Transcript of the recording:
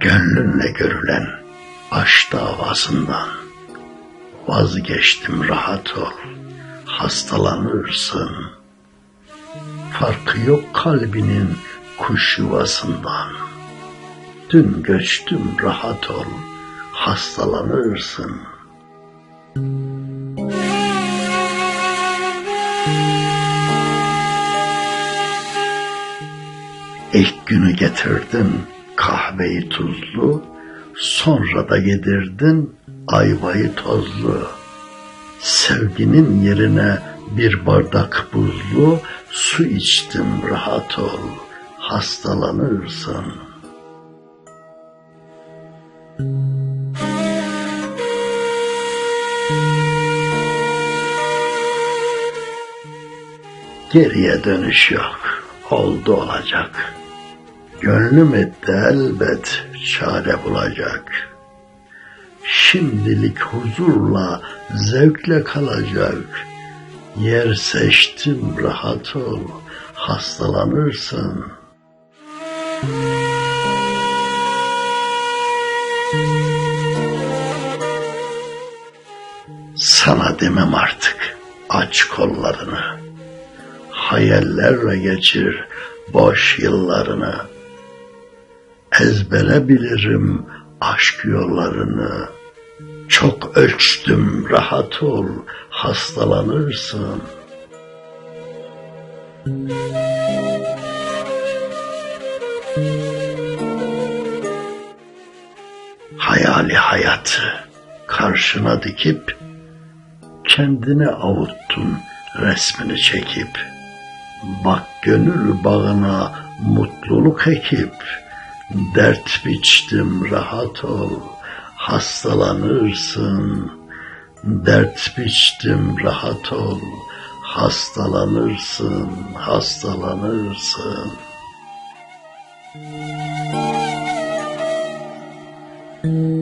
Gönlümle görülen baş davasından vazgeçtim rahat ol, hastalanırsın. Farkı yok kalbinin kuş yuvasından. Dün göçtüm rahat ol, hastalanırsın.'' İlk günü getirdin kahveyi tuzlu, sonra da yedirdin ayvayı tozlu. Sevginin yerine bir bardak buzlu su içtim rahat ol, hastalanırsın. Geriye dönüş yok, oldu olacak. Gönlüm etti elbet çare bulacak. Şimdilik huzurla, zevkle kalacak. Yer seçtim rahat ol, hastalanırsın. Sana demem artık, aç kollarını. Hayallerle geçir boş yıllarını. Ezbere bilirim aşk yollarını. Çok ölçtüm rahat ol hastalanırsın. Hayali hayatı karşına dikip kendini avuttun resmini çekip. Bak gönül bağına mutluluk ekip, dert biçtim rahat ol, hastalanırsın. Dert biçtim rahat ol, hastalanırsın, hastalanırsın. Müzik